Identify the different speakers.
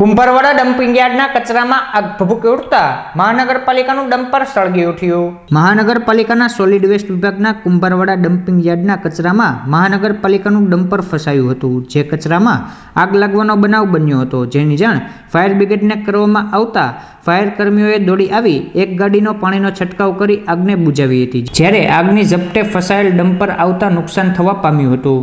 Speaker 1: Kumbharwada dumping યાર્ડના કચરામાં આગ ભભૂકી ઉઠતા મહાનગરપાલિકાનું ડમ્પર સળગી ઉઠ્યું. મહાનગરપાલિકાના સોલિડ વેસ્ટ વિભાગના કુંભારવાડા ડમ્પિંગ યાર્ડના કચરામાં મહાનગરપાલિકાનું ડમ્પર ફસાયું હતું, જે કચરામાં આગ લાગવાનો બનાવ બન્યો હતો. જેની જાણ ફાયર બ્રિગેડને કરવામાં આવતા ફાયર કર્મીઓએ દોડી આવી એક ગાડીનો પાણીનો છંટકાવ કરી આગને બુજાવી હતી. જ્યારે આગની ઝપટે ફસાયેલ ડમ્પર આવતા નુકસાન થવા પામ્યું હતું.